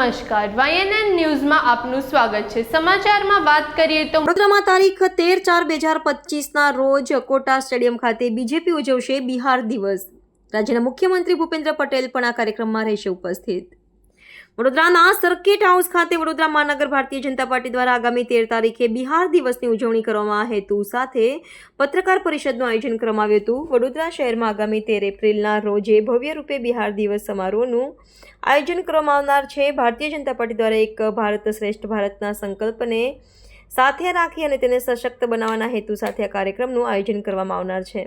નમસ્કાર. વાયએનએન ન્યૂઝમાં આપનું સ્વાગત છે. સમાચારમાં વાત કરીએ તો વડોદરામાં તારીખ તેર ચાર બે હજાર પચીસના રોજ અકોટા સ્ટેડિયમ ખાતે બીજેપી ઉજવશે બિહાર દિવસ. રાજ્યના મુખ્યમંત્રી ભૂપેન્દ્ર પટેલ પણ આ કાર્યક્રમમાં રહેશે ઉપસ્થિત. વડોદરાના સર્કિટ હાઉસ ખાતે વડોદરા મહાનગર ભારતીય જનતા પાર્ટી દ્વારા આગામી તેર તારીખે બિહાર દિવસની ઉજવણી કરવામાં હેતુ સાથે પત્રકાર પરિષદનું આયોજન કરવામાં આવ્યું હતું. વડોદરા શહેરમાં આગામી તેર એપ્રિલના રોજે ભવ્ય રૂપે બિહાર દિવસ સમારોહનું આયોજન કરવામાં આવનાર છે. ભારતીય જનતા પાર્ટી દ્વારા એક ભારત શ્રેષ્ઠ ભારતના સંકલ્પને સાથે રાખી અને તેને સશક્ત બનાવવાના હેતુ સાથે આ કાર્યક્રમનું આયોજન કરવામાં આવનાર છે.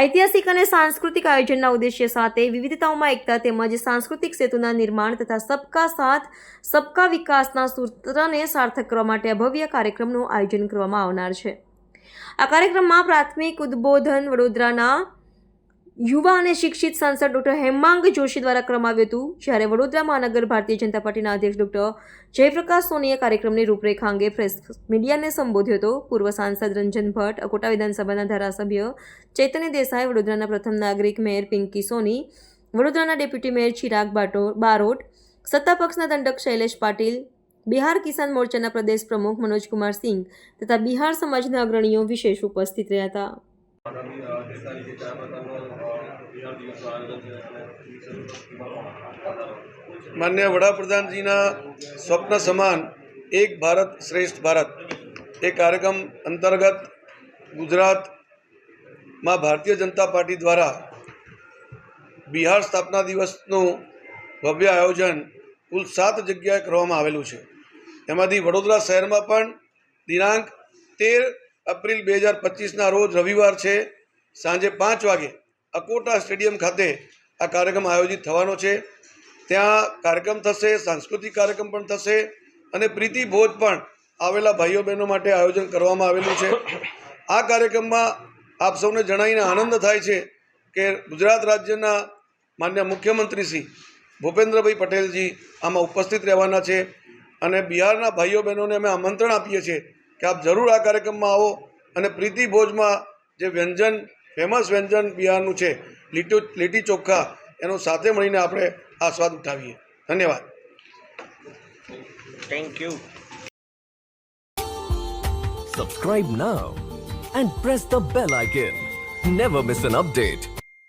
ઐતિહાસિક અને સાંસ્કૃતિક આયોજનના ઉદ્દેશ્ય સાથે વિવિધતાઓમાં એકતા તેમજ સાંસ્કૃતિક સેતુના નિર્માણ તથા સબકા સાથ, સબકા વિકાસના સૂત્રને સાર્થક કરવા માટે ભવ્ય કાર્યક્રમનું આયોજન કરવામાં આવનાર છે. આ કાર્યક્રમમાં પ્રાથમિક ઉદ્બોધન વડોદરાના યુવા અને શિક્ષિત સાંસદ ડોક્ટર હેમાંગ જોશી દ્વારા કરવામાં હતું, જ્યારે વડોદરા મહાનગર ભારતીય જનતા પાર્ટીના અધ્યક્ષ ડોક્ટર જયપ્રકાશ સોનીએ કાર્યક્રમની રૂપરેખા અંગે પ્રેસ મીડિયાને સંબોધ્યો હતો. પૂર્વ સાંસદ રંજન ભટ્ટ, અકોટા વિધાનસભાના ધારાસભ્ય ચૈતન્ય દેસાઈ, વડોદરાના પ્રથમ નાગરિક મેયર પિંકી સોની, વડોદરાના ડેપ્યુટી મેયર ચિરાગ બાટો બારોટ સત્તાપક્ષના દંડક શૈલેષ પાટીલ, બિહાર કિસાન મોરચાના પ્રદેશ પ્રમુખ મનોજકુમાર સિંઘ તથા બિહાર સમાજના અગ્રણીઓ વિશેષ ઉપસ્થિત રહ્યા હતા. માન્ય વડાપ્રધાનજીના સ્વપ્ન સમાન એક ભારત શ્રેષ્ઠ ભારત. એ કાર્યક્રમ અંતર્ગત ગુજરાતમાં ભારતીય જનતા પાર્ટી દ્વારા બિહાર સ્થાપના દિવસનું ભવ્ય આયોજન કુલ સાત જગ્યાએ કરવામાં આવેલું છે. એમાંથી વડોદરા શહેરમાં પણ દિનાંક તેર એપ્રિલ બે હજાર પચીસના રોજ રવિવાર છે, સાંજે પાંચ વાગે અકોટા સ્ટેડિયમ ખાતે આ કાર્યક્રમ આયોજિત થવાનો છે. ત્યાં કાર્યક્રમ થશે, સાંસ્કૃતિક કાર્યક્રમ પણ થશે અને પ્રીતિ ભોજ પણ આવેલા ભાઈઓ બહેનો માટે આયોજન કરવામાં આવેલું છે. આ કાર્યક્રમમાં આપ સૌને જણાવીને આનંદ થાય છે કે ગુજરાત રાજ્યના માન્ય મુખ્યમંત્રી શ્રી ભૂપેન્દ્રભાઈ પટેલજી આમાં ઉપસ્થિત રહેવાના છે અને બિહારના ભાઈઓ બહેનોને અમે આમંત્રણ આપીએ છીએ કે આપ જરૂર આ કાર્યક્રમમાં આવો અને પ્રીતિ ભોજમાં જે વ્યંજન ફેમસ વ્યંજન બિહારનું છે લીટુ લીટી ચોખ્ખા એનો સાથે મળીને આપણે આ સ્વાદ ઉઠાવીએ. ધન્યવાદ. Thank you subscribe now and press the bell icon never miss an update.